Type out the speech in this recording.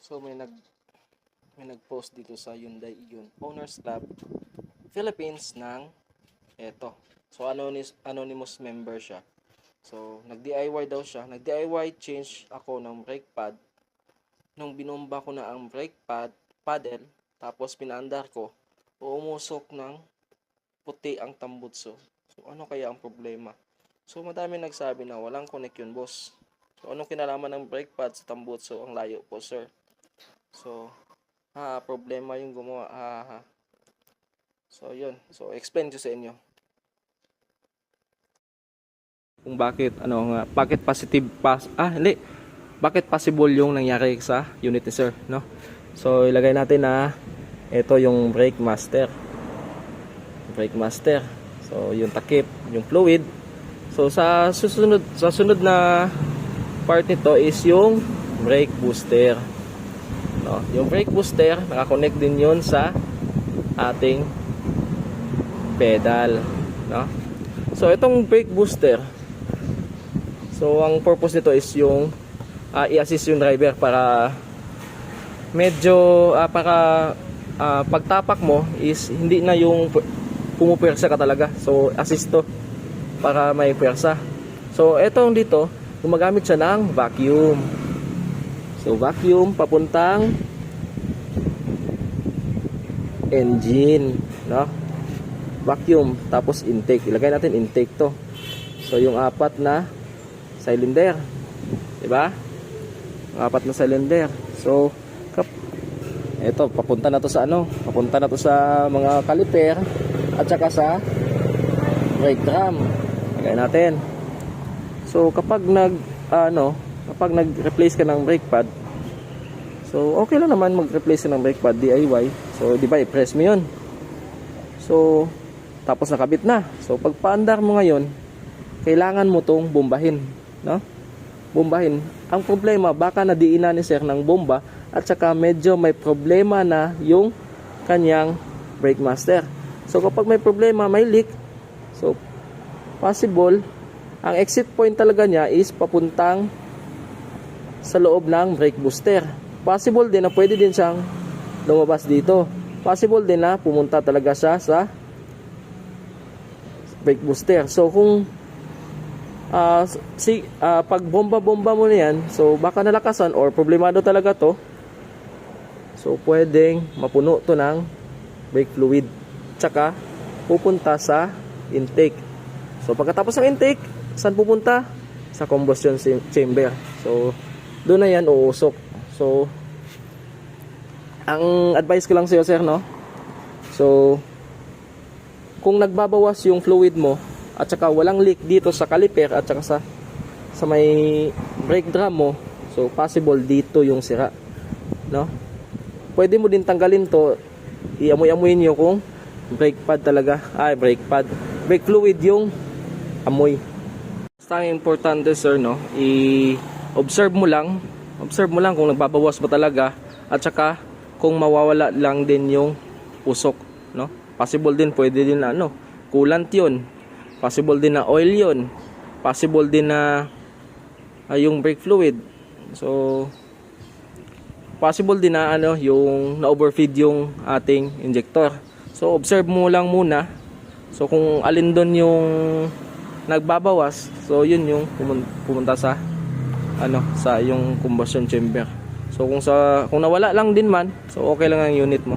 So may nag may nag-post dito sa Hyundai Ion Owners Club Philippines ng eto. So anonymous anonymous member siya. So nag-DIY daw siya. Nag-DIY change ako ng brake pad. Nung binomba ko na ang brake pad, paddle, tapos pinaandar ko, umusok ng puti ang tambutso. So ano kaya ang problema? So madami nagsabi na walang connect yun, boss. So anong kinalaman ng brake pad sa tambutso? Ang layo po, sir. So, ha, problema yung gumawa. Ha, ha. So, yun. So, explain ko sa inyo. Kung bakit, ano nga, bakit positive pas, ah, hindi. Bakit possible yung nangyari sa unit ni sir, no? So, ilagay natin na ito yung brake master. Brake master. So, yung takip, yung fluid. So, sa susunod, sa sunod na part nito is yung brake booster. No, yung brake booster, nakakonect din yun sa ating pedal. No? So, itong brake booster, so, ang purpose nito is yung ah, i-assist yung driver para medyo ah, para ah, pagtapak mo is hindi na yung pu- pumupwersa ka talaga. So, assist to para may pwersa. So, etong dito, gumagamit siya ng vacuum. So, vacuum papuntang engine, no? Vacuum, tapos intake. Ilagay natin intake to. So, yung apat na cylinder. 'Di ba? Apat na cylinder. So, kap Ito, papunta na to sa ano? Papunta na to sa mga caliper at saka sa brake drum. Lagay natin. So, kapag nag ano, kapag nag-replace ka ng brake pad, so okay lang naman mag-replace ka ng brake pad DIY. So, di ba, i-press mo 'yun. So, tapos nakabit na. So, pag paandar mo ngayon, kailangan mo tong bombahin, no? Bombahin. Ang problema, baka nadiinan ni sir ng bomba at saka medyo may problema na yung kanyang brake master. So, kapag may problema, may leak, so, possible, ang exit point talaga niya is papuntang sa loob ng brake booster. Possible din na pwede din siyang lumabas dito. Possible din na pumunta talaga siya sa brake booster. So kung ah, si ah, pag bomba-bomba mo na yan, so baka nalakasan or problemado talaga to. So pwedeng mapuno to ng brake fluid. Tsaka pupunta sa intake. So pagkatapos ng intake, saan pupunta? Sa combustion chamber. So doon na yan uusok. So ang advice ko lang sa iyo sir no. So kung nagbabawas yung fluid mo at saka walang leak dito sa caliper at saka sa sa may brake drum mo, so possible dito yung sira. No? Pwede mo din tanggalin to, iamoy-amoy niyo kung brake pad talaga, ay brake pad, brake fluid yung amoy. Basta ang importante sir, no, i-observe mo lang, observe mo lang kung nagbabawas ba talaga at saka kung mawawala lang din yung usok, no? Possible din, pwede din na ano, coolant yun. Possible din na oil yun. Possible din na ah, yung brake fluid. So, possible din na ano, yung na-overfeed yung ating injector. So, observe mo lang muna. So, kung alin doon yung nagbabawas, so yun yung pumun- pumunta sa ano, sa yung combustion chamber. So, kung sa kung nawala lang din man, so okay lang ang unit mo.